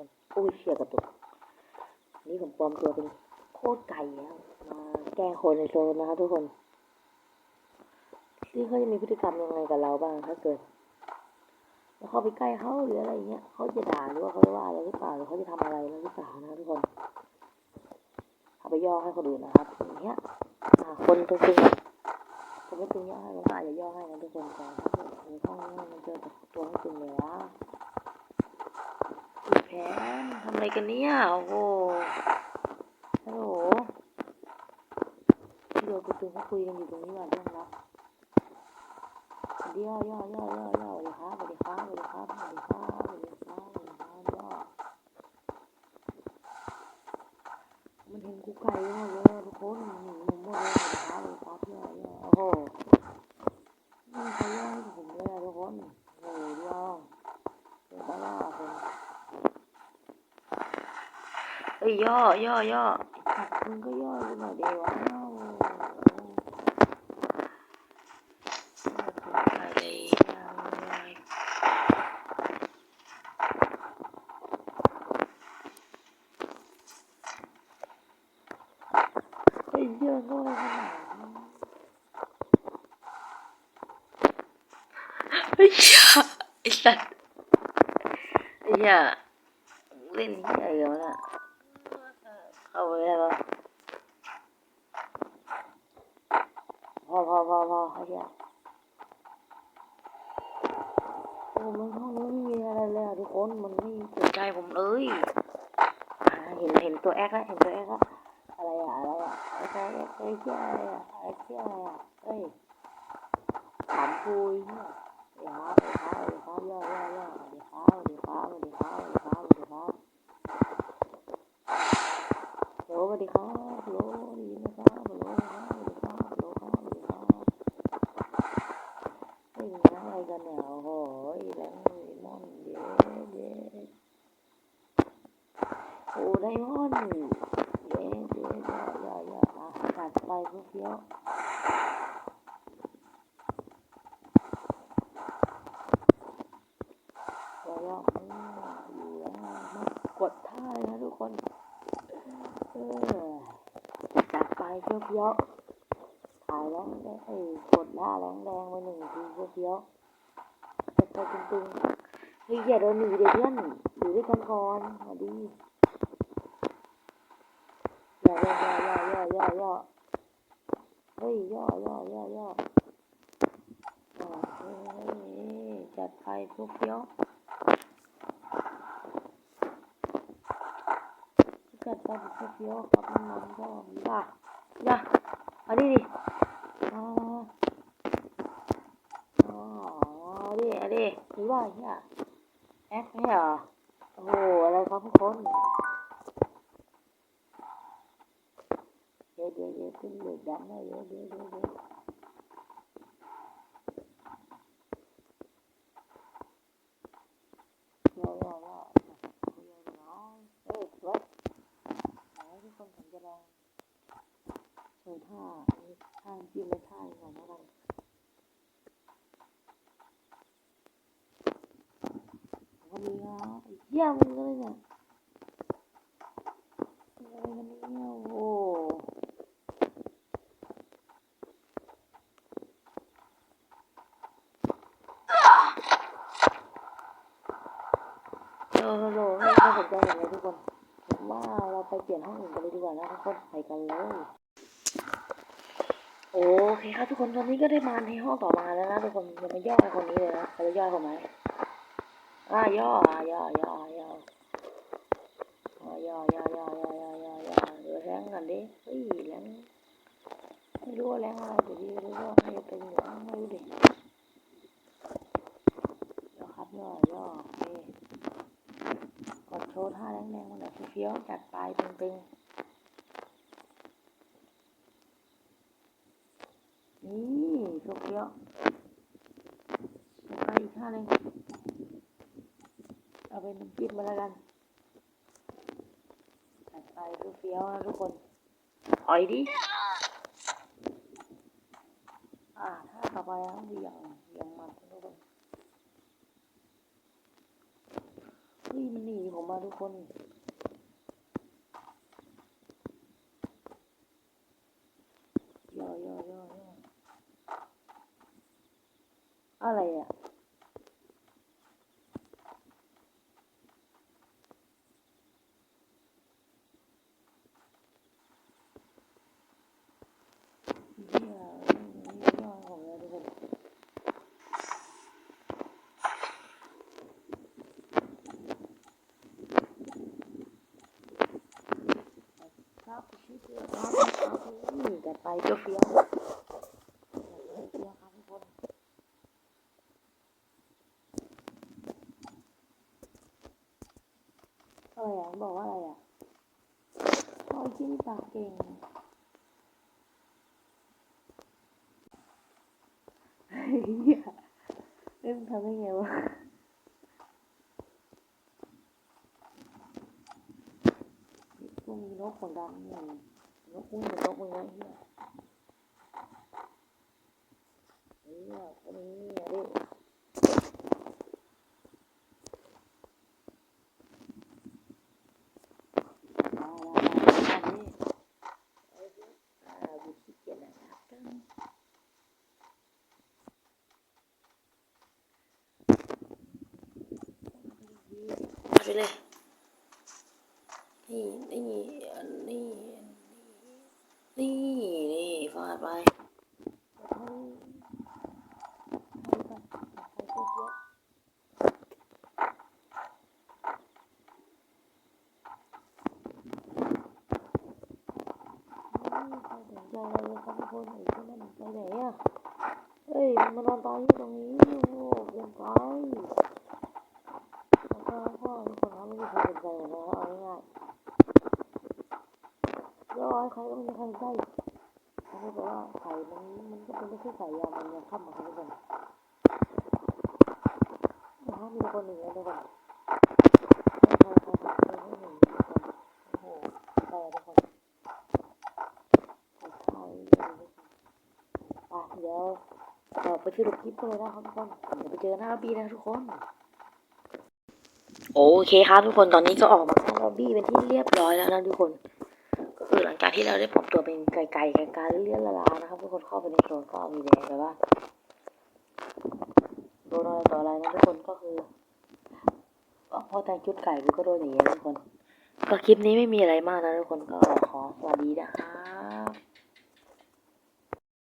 คนอุ้ยเชี่ยกระตุกนี่ผมปลอมตัวเป็นโคตรไก่แล้ว มาแก้คนในโซนนะครับทุกคนที่เขาจะมีพฤติกรรมยังไงกับเราบ้างถ้าเกิดเราเข้าไปใกล้เขาหรืออะไรเงี้ยเขาจะด่าหรือว่าเขาจะว่าเราหรือเปล่าหรือเขาจะทำอะไรเราหรือเปล่านะทุกคนเอาไปย่อให้คนอื่นนะครับอย่างเงี้ยคนตึงๆคนไม่ตึงย่อให้เราก็อาจจะย่อให้นะทุกคนแต่ถ้าเกิดในห้องนี้มันเจอแต่ตัวไม่ตึงเลยวะคุณ แผนทำอะไรกันเนี่ย โอ้โหฮัลโหลพี่โดนประตูเขาคุยกันอยู่ตรงนี้ว่ะเรื่องลับสวัสดีย่อย่อย่อย่อย่อสวัสดีครับสวัสดีครับสวัสดีครับสวัสดีครับสวัสดีครับสวัสดีครับย่อมันเห็นกูไก่เลยอะทุกคนหนีหมดเลยสวัสดีครับสวัสดีครับย่อย่อโอ้โหไม่มีใครย่อให้ผมเลยอะทุกคนโอ้โหดูเอาเดี๋ยวบ้าล่าคน เอ้ยย่อย่อย่อไอ้สัตว์มึงก็ย่อกูหน่อยเดียวว้าวไอ้เหี้ยก็อะไรขนาดนั้นไอ้เหี้ยไอ้สัตว์ไอ้เหี้ยเล่นเหี้ยอะไรวะน่ะ เข้าไปได้ปะพอพอพอพอเขาจะโอ้มันห้องนี้ไม่มีอะไรเลยอะทุกคนมันไม่สนใจผมเลยอ่าเห็นเห็นตัวแอคแล้วเห็นตัวแอคแล้วอะไรอะอะไรอะไอ้ตัวแอคไอ้เชี่ยอะไรอะไอ้เชี่ยอะไรอะเอ้ยถามคุยเนี่ยเดี๋ยวครับเดี๋ยวครับเดี๋ยวครับย่อย่อย่อเดี๋ยวครับเดี๋ยวครับเดี๋ยวครับเดี๋ยวครับเดี๋ยวครับ โหลส วัสดีครับโหลได้ยินไหมครับโหลครับสวัสดีครับโหลครับสวัสดีครับเฮ้ยมันอะไรกันเนี่ยโอ้โหแรงเลมอนเย้เย้โอ้ไดมอนด์เย้เย้ย่าย่าย่าอะตัดไปเพี้ยวย่อย่ออืมอยู่แล้วกดท่าเลยนะทุกคนเออ จัดไปเฟี้ยวเฟี้ยวๆถ่ายแรงแดงเอ้กดหน้าแรงแดงไปหนึ่งทีเฟี้ยวเฟี้ยวๆจัดไปตึงๆเฮ้ยอย่าโดนหนีเดี๋ยวเพื่อนอยู่ด้วยกันก่อนสวัสดีย่อย่อย่อย่อย่อย่อย่อเฮ้ยย่อย่อย่อย่ออ่าเฮ้ยจัดไปเฟี้ยวเฟี้ยว ๆจัดไปเฟี้ยวกับน้ำมันก็ย่าย่าเอาดิดิอ๋ออ๋อดิเอาดิหรือว่าเฮียแอคไม่เหรอโอ้โหอะไรครับทุกคนเดี๋ยวเดี๋ยวเดี๋ยวขึ้นเดือดดันนะเดี๋ยเดี๋ยวเดี๋ยวเดี๋ยวย่อย่อย่อย่อย่อน้องเฮ้ยสวย ขอให้ทุกคนผมจะลองโชว์ท่าท่าจิ้มและท่าหน่อยแล้วกัน วันนี้อะเยี่ยมเลยเนี่ยอะไรกันเนี่ยโอ้โหออฮัลโหลไม่สนใจอย่างไรทุกคนผมว่าเราไปเปลี่ยนห้องอื่นกันเลยดีกว่านะทุกคนไปกันเลยโอเคครับทุกคนตอนนี้ก็ได้มาในห้องต่อมาแล้วนะทุกคนอย่ามาย่อไอ้คนนี้เลยนะเขาจะย่อผมไหม อ่าย่ออะย่อย่อย่ออ่าย่อย่อย่อย่อย่อย่อย่อเดี๋ยวแรงกันดิเฮ้ยแรงไม่รู้ว่าแรงอะไรเดี๋ยวดีรู้ว่าให้เป็นหรือไม่รู้ดิย่อครับย่อย่อโอเคกดโชว์ท่าแรงๆมาหน่อยเฟี้ยวๆจัดไปตึงๆนี่เฟี้ยวๆจัดไปอีกท่าหนึ่ง เอาเป็นน้ำจิ้มมาแล้วกันจัดไปเฟี้ยวๆนะทุกคนอ่อยดิ อ่าท่าต่อไปนะเหวี่ยงเหวี่ยงมันทุกคนเฮ้ยมันหนีผมมาทุกคนย่อย่อย่อย่ออะไรอะ เหี้ยไม่ย่อของเราทุกคน กันไปเจ้าเฟี้ยวเฟี้ยวครับทุกคนอะไรอะบอกว่าอะไรอะโอ้ยที่นี่ปากเก่งเฮ้ยเล่นทำได้ไงวะกูมีนกขนดำเนี่ย นกอุ้ยนกมึงนะเฮียเฮียคนนี้เนี่ยดิมามามามาดิเอาดิอ่ากูขี้เกียจนะครับกันไปเลย นี่นี่อันนี่ ไปใจอะไรเลยครับทุกคนไอ้ที่นั่นไปไหนอะเฮ้ยมันนอนตายอยู่ตรงนี้โอ้โหเกินไปแล้วก็พ่อทุกคนครับไม่มีใครสนใจเลยนะเอาง่ายๆร้อยใครก็ไม่มีใครได้ เขาบอกว่าไข่มันมันก็เป็นไม่ใช่ไข่ยามันยังข้ามมาทุกคนนะฮะมีคนหนึ่งแล้วทุกคนใครใครใครใครหนึ่งทุกคนโอ้โหไปทุกคนใครอะเดี๋ยวไปที่รูปคลิปเลยนะครับทุกคนเดี๋ยวไปเจอหน้าบีนะทุกคนโอเคครับทุกคนตอนนี้ก็ออกมาข้าล็อบบี้เป็นที่เรียบร้อยแล้วนะทุกคน จากที่เราได้ปรับตัวเป็นไก่ไก่ไก่เลื่อนละลานะครับทุกคนเข้าไปในโซนก็มีแดงแบบว่าโดนอะไรต่ออะไรนะทุกคนก็คือพอแต่งชุดไก่มันก็โดนอย่างเงี้ทุกคน ก็คลิปนี้ไม่มีอะไรมากนะทุกคนก็ขอสวัสดีนะครับ